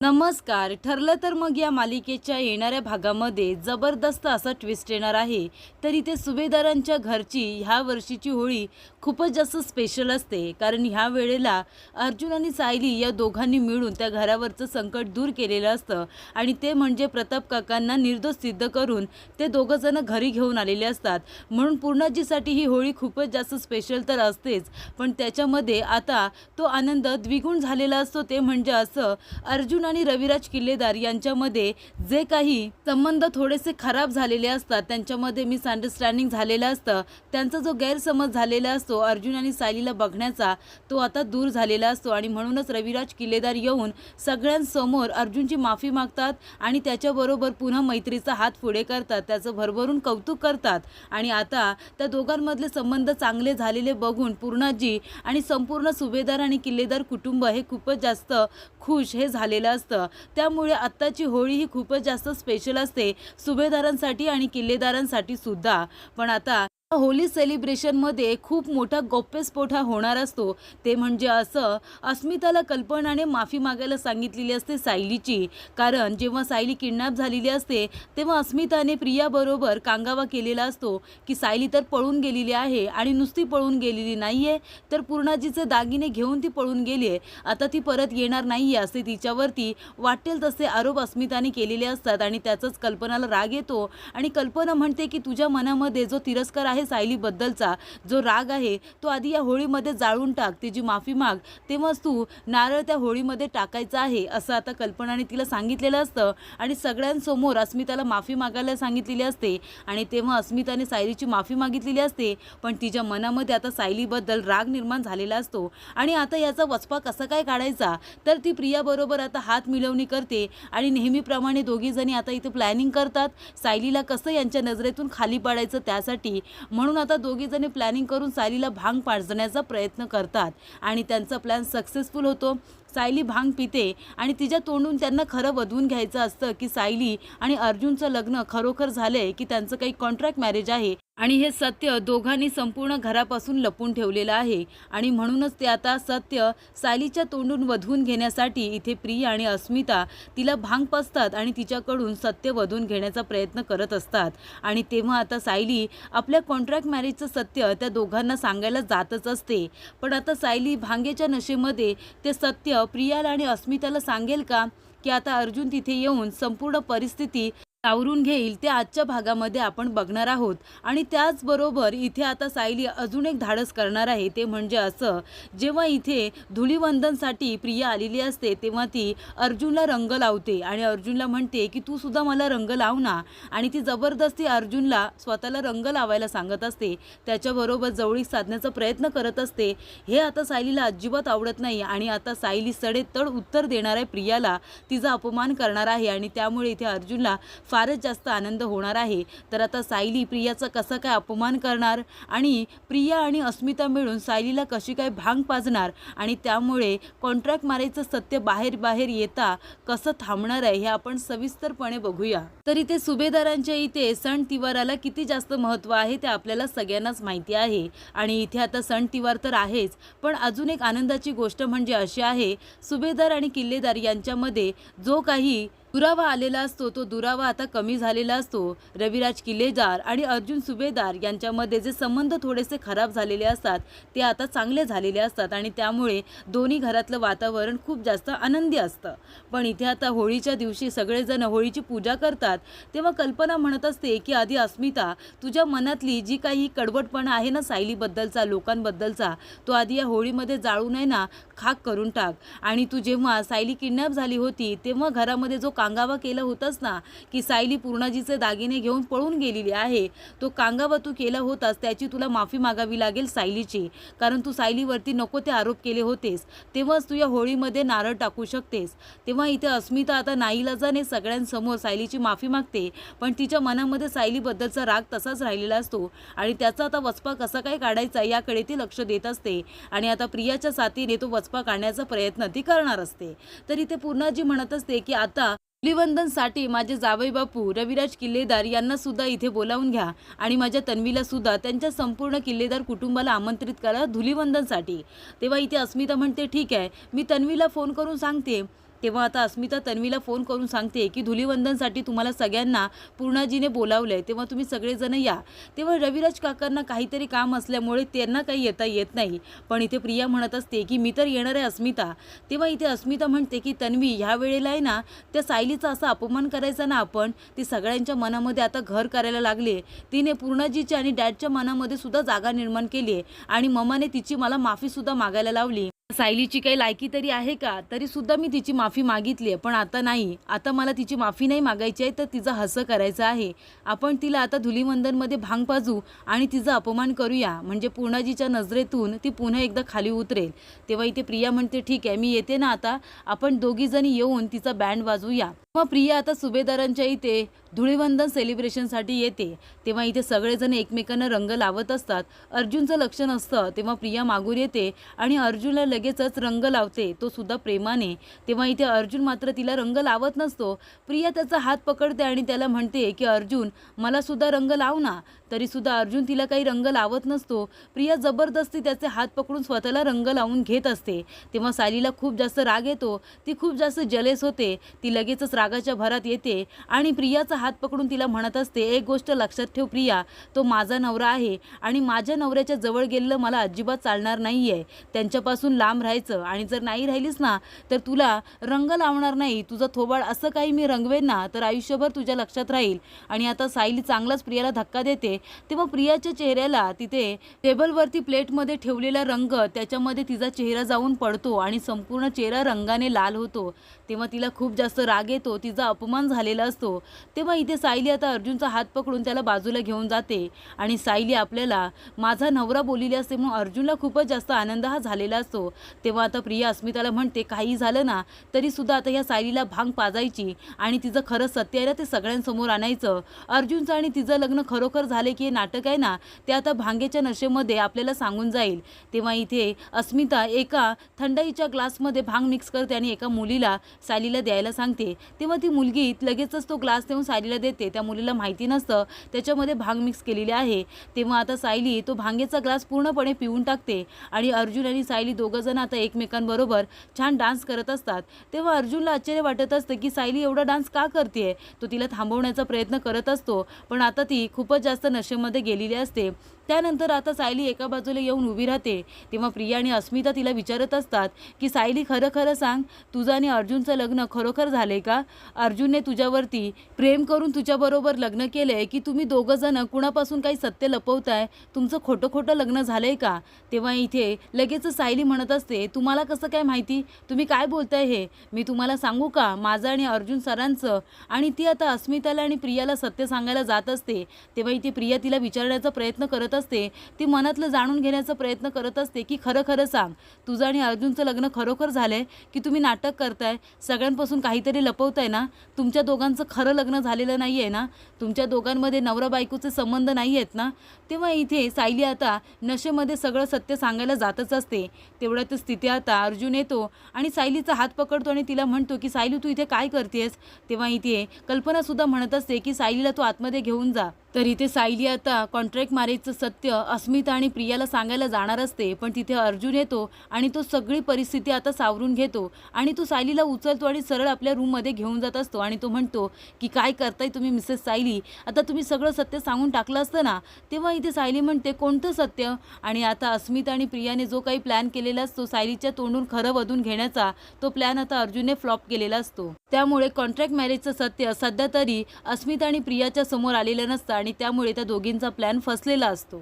नमस्कार. ठरलं तर मग या मालिकेच्या येणाऱ्या भागामध्ये जबरदस्त असा ट्विस्ट येणार आहे. तर इथे सुभेदारांच्या घरची ह्या वर्षीची होळी खूपच जास्त स्पेशल असते. कारण ह्या वेळेला अर्जुन आणि सायली या दोघांनी मिळून त्या घरावरचं संकट दूर केलेलं असतं. आणि ते म्हणजे प्रताप काकांना निर्दोष सिद्ध करून ते दोघंजणं घरी घेऊन आलेले असतात. म्हणून पूर्णाजीसाठी ही होळी खूपच जास्त स्पेशल तर असतेच. पण त्याच्यामध्ये आता तो आनंद द्विगुण झालेला असतो. ते म्हणजे असं अर्जुन आणि रविराज किल्लेदार यांच्यामध्ये जे काही संबंध थोडेसे खराब झालेले असतात त्यांच्यामध्ये मिसअंडरस्टँडिंग झालेलं असतं त्यांचा जो गैरसमज झालेला असतो अर्जुन आणि सायलीला बघण्याचा तो आता दूर झालेला असतो आणि म्हणूनच रविराज किल्लेदार येऊन सगळ्यांसमोर अर्जुनची माफी मागतात आणि त्याच्याबरोबर पुन्हा मैत्रीचा हात पुढे करतात त्याचं भरभरून कौतुक करतात आणि आता त्या दोघांमधले संबंध चांगले झालेले बघून पूर्णाजी आणि संपूर्ण सुभेदार आणि किल्लेदार कुटुंब हे खूपच जास्त खुश हे झालेलं असतं. त्यामुळे आत्ताची होळी ही खूपच जास्त स्पेशल असते सुभेदारांसाठी आणि किल्लेदारांसाठी सुद्धा. पण आता होली सेलिब्रेशनमध्ये खूप मोठा गौप्यस्फोट हा होणार असतो. ते म्हणजे असं अस्मिताला कल्पनाने माफी मागायला सांगितलेली असते सायलीची. कारण जेव्हा सायली किडनॅप झालेली असते तेव्हा अस्मिताने प्रियाबरोबर कांगावा केलेला असतो की सायली तर पळून गेलेली आहे आणि नुसती पळून गेलेली नाही आहे तर पूर्णाजीचे दागिने घेऊन ती पळून गेली आहे आता ती परत येणार नाही आहे असे तिच्यावरती वाटेल तसे आरोप अस्मिताने केलेले असतात आणि त्याचाच कल्पनाला राग येतो. आणि कल्पना म्हणते की तुझ्या मनामध्ये जो तिरस्कार आहे सायलीबद्दलचा. जो राग आहे तो आधी या होळीमध्ये जाळून टाक. तिची माफी माग तेव्हाच तू नारळ त्या होळीमध्ये टाकायचा आहे असं आता कल्पनाने तिला सांगितलेलं असतं. आणि सगळ्यांसमोर अस्मिताला माफी मागायला सांगितलेली असते. आणि तेव्हा अस्मिताने सायलीची माफी मागितलेली असते. पण तिच्या मनामध्ये आता सायलीबद्दल राग निर्माण झालेला असतो. आणि आता याचा वचपा कसा काय काढायचा? तर ती प्रियाबरोबर आता हात मिळवणी करते. आणि नेहमीप्रमाणे दोघीजणी आता इथे प्लॅनिंग करतात. सायलीला कसं यांच्या नजरेतून खाली पाडायचं त्यासाठी? म्हणून आता दोघीजणी प्लॅनिंग करून सायलीला भांग पाजण्याचा प्रयत्न करतात. आणि त्यांचा प्लॅन सक्सेसफुल होतो. सायली भांग पिते आणि तिच्या तोंडून त्यांना खरं वधवून घ्यायचं असतं की सायली आणि अर्जुनचं लग्न खरोखर झालं आहे की त्यांचं काही कॉन्ट्रॅक्ट मॅरेज आहे आणि हे सत्य दोघांनी संपूर्ण घरापासून लपून ठेवलेलं आहे. आणि म्हणूनच ते आता सत्य सायलीच्या तोंडून वधवून घेण्यासाठी इथे प्रिया आणि अस्मिता तिला भांग पसतात आणि तिच्याकडून सत्य वधून घेण्याचा प्रयत्न करत असतात. आणि तेव्हा आता सायली आपल्या कॉन्ट्रॅक्ट मॅरेजचं सत्य त्या दोघांना सांगायला जातच असते. पण आता सायली भांगेच्या नशेमध्ये ते सत्य प्रियाला आणि अस्मिताला सांगेल का? की आता अर्जुन तिथे येऊन संपूर्ण परिस्थिती आवरून घेईल ते आजच्या भागामध्ये आपण बघणार आहोत. आणि त्याचबरोबर इथे आता सायली अजून एक धाडस करणार आहे ते म्हणजे असं जेव्हा इथे धुलीवंदनसाठी प्रिया आलेली असते तेव्हा ती अर्जुनला रंग लावते. आणि अर्जुनला म्हणते की तू सुद्धा मला रंग लाव ना. आणि ती जबरदस्ती अर्जुनला स्वतःला रंग लावायला सांगत असते. त्याच्याबरोबर जवळीक साधण्याचा प्रयत्न करत असते. हे आता सायलीला अजिबात आवडत नाही आणि आता सायली सडेतड उत्तर देणार आहे प्रियाला. तिचा अपमान करणार आहे आणि त्यामुळे इथे अर्जुनला फारच जास्त आनंद होणार आहे. तर आता सायली प्रियाचा कसं काय अपमान करणार? आणि प्रिया आणि अस्मिता मिळून सायलीला कशी काय भांग पाजणार? आणि त्यामुळे कॉन्ट्रॅक्ट मारायचं सत्य बाहेर बाहेर येता कसं थांबणार आहे हे आपण सविस्तरपणे बघूया. तर इथे सुभेदारांच्या इथे सण तिवाराला किती जास्त महत्त्व आहे ते आपल्याला सगळ्यांनाच माहिती आहे. आणि इथे आता सण तिवार तर आहेच पण अजून एक आनंदाची गोष्ट म्हणजे अशी आहे सुभेदार आणि किल्लेदार यांच्यामध्ये जो काही दुरावा आलेला असतो तो दुरावा आता कमी झालेला असतो. रविराज किल्लेदार आणि अर्जुन सुभेदार यांच्यामध्ये जे संबंध थोडेसे खराब झालेले असतात ते आता चांगले झालेले असतात आणि त्यामुळे दोन्ही घरातलं वातावरण खूप जास्त आनंदी असतं. पण इथे आता होळीच्या दिवशी सगळेजण होळीची पूजा करतात तेव्हा कल्पना म्हणत असते की आधी अस्मिता तुझ्या मनातली जी काही कडवटपणा आहे ना सायलीबद्दलचा लोकांबद्दलचा तो आधी या होळीमध्ये जाळू नये ना खाक करून टाक. आणि तू जेव्हा सायली किडनॅप झाली होती तेव्हा घरामध्ये जो कांगावा केलं होतंच ना की सायली पूर्णाजीचे दागिने घेऊन पळून गेलेली आहे. तो कांगावा तू केला होतास त्याची तुला माफी मागावी लागेल सायलीची. कारण तू सायलीवरती नको ते आरोप केले होतेस. तेव्हाच तू या होळीमध्ये नारळ टाकू शकतेस. तेव्हा इथे अस्मिता आता नाईलाजाने सगळ्यांसमोर सायलीची माफी मागते. पण तिच्या मनामध्ये सायलीबद्दलचा राग तसाच राहिलेला असतो. आणि त्याचा आता वचपा कसा काय काढायचा याकडे ती लक्ष देत असते. आणि आता प्रियाच्या साथीने तो वचपा काढण्याचा प्रयत्न ती करणार असते. तर इथे पूर्णाजी म्हणत असते की आता धुलीवंदनसाठी माझे जावई बापू रविराज किल्लेदार यांना सुद्धा इथे बोलावून घ्या आणि माझ्या तन्वीला सुद्धा त्यांच्या संपूर्ण किल्लेदार कुटुंबाला आमंत्रित करा धुलीवंदनसाठी. तेव्हा इथे अस्मिता म्हणते ठीक आहे मी तन्वीला फोन करून सांगते. तेव्हा आता अस्मिता तन्वीला फोन करून सांगते की धुलीवंदनसाठी तुम्हाला सगळ्यांना पूर्णाजीने बोलावलं आहे तेव्हा तुम्ही सगळेजण या. तेव्हा रविराज काकांना काहीतरी काम असल्यामुळे त्यांना काही येता येत नाही. पण इथे प्रिया म्हणत असते की मी तर येणार आहे अस्मिता. तेव्हा इथे अस्मिता म्हणते की तन्वी ह्या वेळेला आहे ना त्या सायलीचा असा अपमान करायचा ना आपण ती सगळ्यांच्या मनामध्ये आता घर करायला लागले. तिने पूर्णाजीच्या आणि डॅडच्या मनामध्ये सुद्धा जागा निर्माण केली आहे आणि ममाने तिची मला माफीसुद्धा मागायला लावली. सायलीची काही लायकी तरी आहे का? तरी सुद्धा मी तिची माफी मागितली आहे. पण आता नाही. आता मला तिची माफी नाही मागायची आहे तर तिचं हसं करायचं आहे. आपण तिला आता धुलीवंदनमध्ये भांग पाजू आणि तिचा अपमान करूया. म्हणजे पूर्णाजीच्या नजरेतून ती पुन्हा एकदा खाली उतरेल. तेव्हा इथे प्रिया म्हणते ठीक आहे मी येते ना आता. आपण दोघीजणी येऊन तिचा बँड वाजवूया. मग प्रिया आता सुभेदारांच्या इथे धुळीवंदन सेलिब्रेशनसाठी येते. तेव्हा इथे सगळेजण एकमेकांना रंग लावत असतात. अर्जुनचं लक्ष नसतं. तेव्हा प्रिया मागून येते आणि अर्जुनला लगेचच रंग लावते. तो सुद्धा प्रेमाने. तेव्हा इथे अर्जुन मात्र तिला रंग लावत नसतो. प्रिया त्याचा हात पकडते आणि त्याला म्हणते की अर्जुन मला सुद्धा रंग लाव ना. तरी सुद्धा अर्जुन तिला काही रंग लावत नसतो. प्रिया जबरदस्ती त्याचे हात पकडून स्वतःला रंग लावून घेत असते. तेव्हा सालीला खूप जास्त राग येतो. ती खूप जास्त जलेस होते. ती लगेचच रागाच्या भरात येते आणि प्रियाचा हात पकडून तिला म्हणत असते एक गोष्ट लक्षात ठेव प्रिया. तो माझा नवरा आहे आणि माझ्या नवऱ्याच्या जवळ गेलेलं मला अजिबात चालणार नाही आहे त्यांच्यापासून लांब राहायचं आणि जर नाही राहिलीस ना तर तुला रंग लावणार नाही. तुझं थोबाड असं काही मी रंगवेन ना तर आयुष्यभर तुझ्या लक्षात राहील. आणि आता सायली चांगलाच प्रियाला धक्का देते. तेव्हा प्रियाच्या चेहऱ्याला तिथे टेबलवरती प्लेटमध्ये ठेवलेला रंग त्याच्यामध्ये तिचा चेहरा जाऊन पडतो आणि संपूर्ण चेहरा रंगाने लाल होतो. तेव्हा तिला खूप जास्त राग येतो तिचा अपमान झालेला असतो. तेव्हा इथे सायली आता अर्जुनचा हात पकडून त्याला बाजूला घेऊन जाते आणि सायली आपल्याला माझा नवरा बोलिले असते म्हणून अर्जुनला खूपच जास्त आनंद हा झालेला असतो. तेव्हा आता प्रिया अस्मिताला म्हणते काही झालं ना तरीसुद्धा आता ह्या सायलीला भांग पाजायची आणि तिचं खरं सत्य आहे ना ते सगळ्यांसमोर आणायचं. अर्जुनचं आणि तिचं लग्न खरोखर झाले की हे नाटक आहे ना ते आता भांगेच्या नशेमध्ये आपल्याला सांगून जाईल. तेव्हा इथे अस्मिता एका थंडाईच्या ग्लासमध्ये भांग मिक्स करते आणि एका मुलीला सायलीला द्यायला सांगते. तेव्हा ती मुलगी लगेचच तो ग्लास देऊन सायलीला देते. त्या मुलीला माहिती नसतं त्याच्यामध्ये भांग मिक्स केलेली आहे. तेव्हा आता सायली तो भांगेचा ग्लास पूर्णपणे पिऊन टाकते आणि अर्जुन आणि सायली दोघं जण आता एकमेकांबरोबर छान डान्स करत असतात. तेव्हा अर्जुनला आश्चर्य वाटत असतं की सायली एवढा डान्स का करते तो तिला थांबवण्याचा प्रयत्न करत असतो. पण आता ती खूपच जास्त नशेमध्ये गेलेली असते. त्यानंतर आता सायली एका बाजूला येऊन उभी राहते. तेव्हा प्रिया आणि अस्मिता तिला विचारत असतात की सायली खरं खरं सांग तुझं आणि अर्जुनचं लग्न खरोखर झाले का? अर्जुनने तुझ्यावरती प्रेम करून तुझ्याबरोबर लग्न केलं आहे की तुम्ही दोघं जण कुणापासून काही सत्य लपवताय? तुमचं खोटं खोटं लग्न झालं आहे का? तेव्हा इथे लगेच सायली म्हणत असते तुम्हाला कसं काय माहिती? तुम्ही काय बोलताय हे? मी तुम्हाला सांगू का? माझं आणि अर्जुन सरांचं आणि ती आता अस्मिताला आणि प्रियाला सत्य सांगायला जात असते. तेव्हा इथे प्रिया तिला विचारण्याचा प्रयत्न करत असते ती मनातलं जाणून घेण्याचा प्रयत्न करत असते की खरं खरं सांग. तुझं आणि अर्जुनचं लग्न खरोखर झालंय की तुम्ही नाटक करताय? सगळ्यांपासून काहीतरी लपवताय ना? तुमच्या दोघांचं खरं लग्न झालेलं नाही आहे ना? तुमच्या दोघांमध्ये नवरा बायकोचे संबंध नाही आहेत ना? तेव्हा इथे सायली आता नशेमध्ये सगळं सत्य सांगायला जातच असते. तेवढ्यातच तिथे आता अर्जुन येतो आणि सायलीचा हात पकडतो आणि तिला म्हणतो की सायली तू इथे काय करतेस? तेव्हा इथे कल्पनासुद्धा म्हणत असते की सायलीला तू आतमध्ये घेऊन जा. तर इथे सायली आता कॉन्ट्रॅक्ट मॅरेजचं सत्य अस्मिता आणि प्रियाला सांगायला जाणार असते पण तिथे अर्जुन येतो आणि तो सगळी परिस्थिती आता सावरून घेतो आणि तो सायलीला उचलतो आणि सरळ आपल्या रूममध्ये घेऊन जात असतो आणि तो म्हणतो की काय करताय तुम्ही मिसेस सायली? आता तुम्ही सगळं सत्य सांगून टाकलं असतं ना? तेव्हा इथे सायली म्हणते कोणतं सत्य? आणि आता अस्मिता आणि प्रियाने जो काही प्लॅन केलेला असतो सायलीच्या तोंडून खरं वधून घेण्याचा तो प्लॅन आता अर्जुनने फ्लॉप केलेला असतो. त्यामुळे कॉन्ट्रॅक्ट मॅरेजचं सत्य सध्या तरी अस्मिता आणि प्रियाच्या समोर आलेलं नसतं आणि त्यामुळे त्या दोघींचा प्लॅन फसलेला असतो.